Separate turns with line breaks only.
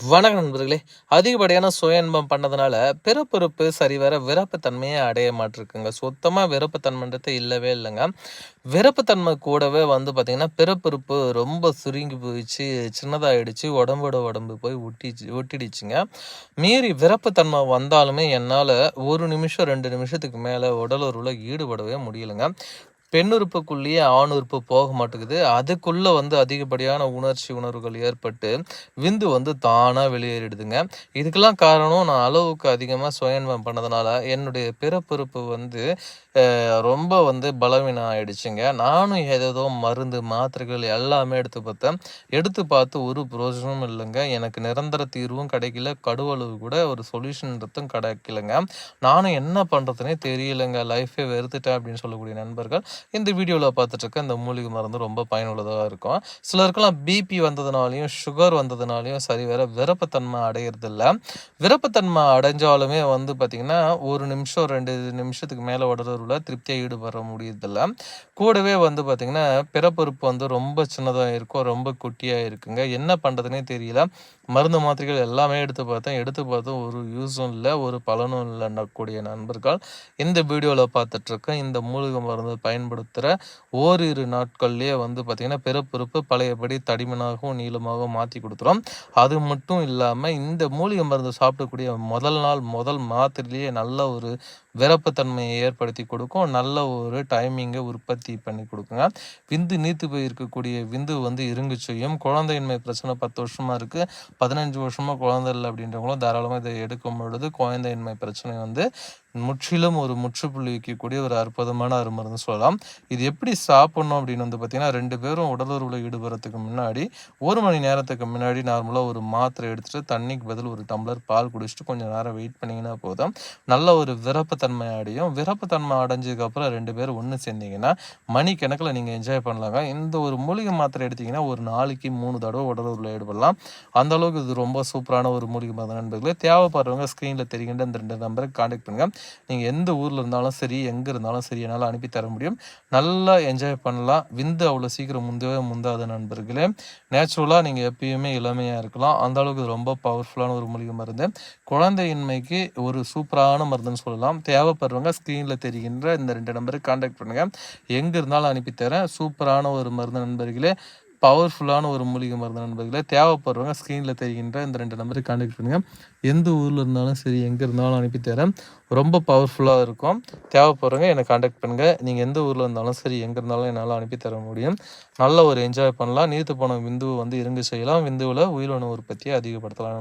வணக்கம் நண்பர்களே. அதிகப்படியான சுய இன்பம் பண்ணதுனால பிறப்புறுப்பு சரிவர விருப்பத்தன்மையை அடைய மாட்டிருக்குங்க. சுத்தமாக விருப்பத்தன்மைன்றது இல்லவே இல்லைங்க. விருப்பத்தன்மை கூடவே வந்து பார்த்திங்கன்னா பிறப்புறுப்பு ரொம்ப சுருங்கி போயிடுச்சு சின்னதாகிடுச்சு உடம்போட உடம்பு போய் ஒட்டிச்சு ஒட்டிடுச்சுங்க. மீறி விருப்பத்தன்மை வந்தாலுமே என்னால் ஒரு நிமிஷம் ரெண்டு நிமிஷத்துக்கு மேலே உடலுறவில் ஈடுபடவே முடியலைங்க. பெண்ணுறுப்புக்குள்ளேயே ஆண் உறுப்பு போக மாட்டேங்குது. அதுக்குள்ளே வந்து அதிகப்படியான உணர்ச்சி உணர்வுகள் ஏற்பட்டு விந்து வந்து தானாக வெளியேறிடுதுங்க. இதுக்கெல்லாம் காரணம் நான் அளவுக்கு அதிகமாக சுயன்மம் பண்ணதுனால என்னுடைய பிறப்புறுப்பு வந்து ரொம்ப வந்து பலவீனம் ஆயிடுச்சுங்க. நானும் ஏதேதோ மருந்து மாத்திரைகள் எல்லாமே எடுத்து பார்த்தேன். எடுத்து பார்த்து ஒரு பிரயோஜனமும் இல்லைங்க. எனக்கு நிரந்தர தீர்வும் கிடைக்கல. கடுவளவு கூட ஒரு சொல்யூஷன்றதும் கிடைக்கலங்க. நானும் என்ன பண்ணுறதுனே தெரியலங்க. லைஃபே வெறுத்துட்டேன் அப்படின்னு சொல்லக்கூடிய நண்பர்கள் இந்த வீடியோவில் பார்த்துட்ருக்க இந்த மூலிகை மருந்து ரொம்ப பயனுள்ளதாக இருக்கும். சிலருக்கெல்லாம் பிபி வந்ததுனாலையும் சுகர் வந்ததுனாலையும் சரி வேற விருப்பத்தன்மை அடையிறதில்ல. விருப்பத்தன்மை அடைஞ்சாலுமே வந்து பார்த்திங்கன்னா ஒரு நிமிஷம் ரெண்டு நிமிஷத்துக்கு மேலே உடலுறவில் திருப்தியாக ஈடுபட முடியறதில்ல. கூடவே வந்து பார்த்திங்கன்னா பிறப்பொறுப்பு வந்து ரொம்ப சின்னதாக இருக்கும் ரொம்ப குட்டியாக இருக்குங்க. என்ன பண்ணுறதுனே தெரியல. மருந்து மாத்திரைகள் எல்லாமே எடுத்து பார்த்தேன். எடுத்து பார்த்தோம் ஒரு யூஸும் இல்லை ஒரு பலனும் இல்லைன்னா கூடிய நண்பர்கள். இந்த வீடியோவில் பார்த்துட்ருக்கேன் இந்த மூலிகை மருந்து பயன்படுத்துகிற ஓரிரு நாட்கள்லேயே வந்து பார்த்திங்கன்னா பிறப்புறுப்பு பழையபடி தடிமனாகவும் நீளமாகவும் மாற்றி கொடுத்துரும். அது மட்டும் இல்லாமல் இந்த மூலிகை மருந்து சாப்பிடக்கூடிய முதல் நாள் முதல் மாத்திரையிலேயே நல்ல ஒரு விரப்பத்தன்மையை ஏற்படுத்தி கொடுக்கும். நல்ல ஒரு டைமிங்கை உற்பத்தி பண்ணி கொடுக்குங்க. விந்து நீத்து போய் இருக்கக்கூடிய விந்து வந்து இருங்கு செய்யும். குழந்தையின்மை பிரச்சனை பத்து வருஷமாக இருக்கு. பதினஞ்சு வருஷமாக குழந்தை இல்லை அப்படின்றவங்களும் தாராளமாக இதை எடுக்கும் பொழுது குழந்தையின்மை பிரச்சனை வந்து முற்றிலும் ஒரு முற்றுப்புள்ளி வைக்கக்கூடிய ஒரு அற்புதமான அருமருந்து சொல்லலாம். இது எப்படி சாப்பிடணும் அப்படின்னு வந்து பார்த்தீங்கன்னா ரெண்டு பேரும் உடலுறவில் ஈடுபடுறதுக்கு முன்னாடி ஒரு மணி நேரத்துக்கு முன்னாடி நார்மலாக ஒரு மாத்திரை எடுத்துகிட்டு தண்ணிக்கு பதில் ஒரு டம்ளர் பால் குடிச்சிட்டு கொஞ்சம் நேரம் வெயிட் பண்ணிங்கன்னா போதும். நல்ல ஒரு தன்மை அடையும் விரப்பத்தன்மை அடைஞ்சதுக்கப்புறம் ரெண்டு பேரும் ஒன்று சேர்ந்தீங்கன்னா மணி கணக்கில் நீங்கள் என்ஜாய் பண்ணலாங்க. இந்த ஒரு மூலிகை மாத்திரை எடுத்தீங்கன்னா ஒரு நாளைக்கு மூணு தடவை உடலுறவில் ஈடுபடலாம். அந்த அளவுக்கு இது ரொம்ப சூப்பரான ஒரு மூலிகை மருந்து நண்பர்களே. தேவைப்படுறவங்க ஸ்க்ரீனில் தெரிகின்ற இந்த ரெண்டு நம்பருக்கு காண்டாக்ட் பண்ணுங்கள் நீங்கள் எந்த ஊரில் இருந்தாலும் சரி எங்கே இருந்தாலும் சரி என்னால் அனுப்பி தர முடியும். நல்லா என்ஜாய் பண்ணலாம். விந்து அவ்வளோ சீக்கிரம் முந்தவே முந்தாத நண்பர்களே. நேச்சுரலாக நீங்கள் எப்பயுமே இளமையாக இருக்கலாம். அந்த அளவுக்கு ரொம்ப பவர்ஃபுல்லான ஒரு மூலிகை மருந்து. குழந்தையின்மைக்கு ஒரு சூப்பரான மருந்துன்னு சொல்லலாம். தேவைப்படுறவங்க ஸ்க்ரீனில் தெரிகின்ற இந்த ரெண்டு நம்பருக்கு காண்டாக்ட் பண்ணுங்கள் எங்கே இருந்தாலும் அனுப்பித்தரேன் சூப்பரான ஒரு மருந்து நண்பர்களே பவர்ஃபுல்லான ஒரு மூலிகை மருந்து நண்பர்களே தேவைப்படுறவங்க ஸ்க்ரீனில் தெரிகின்ற இந்த ரெண்டு நம்பருக்கு காண்டாக்ட் பண்ணுங்கள் எந்த ஊரில் இருந்தாலும் சரி எங்கே இருந்தாலும் அனுப்பி தரேன். ரொம்ப பவர்ஃபுல்லாக இருக்கும். தேவைப்படுறவங்க என்னை காண்டாக்ட் பண்ணுங்கள் நீங்கள் எந்த ஊரில் இருந்தாலும் சரி எங்கே இருந்தாலும் என்னால் அனுப்பி தர முடியும். நல்ல ஒரு என்ஜாய் பண்ணலாம். நீர்த்து போன விந்துவை வந்து இருங்கு செய்யலாம். விந்துவில் உயிரின உற்பத்தியை அதிகப்படுத்தலாம்.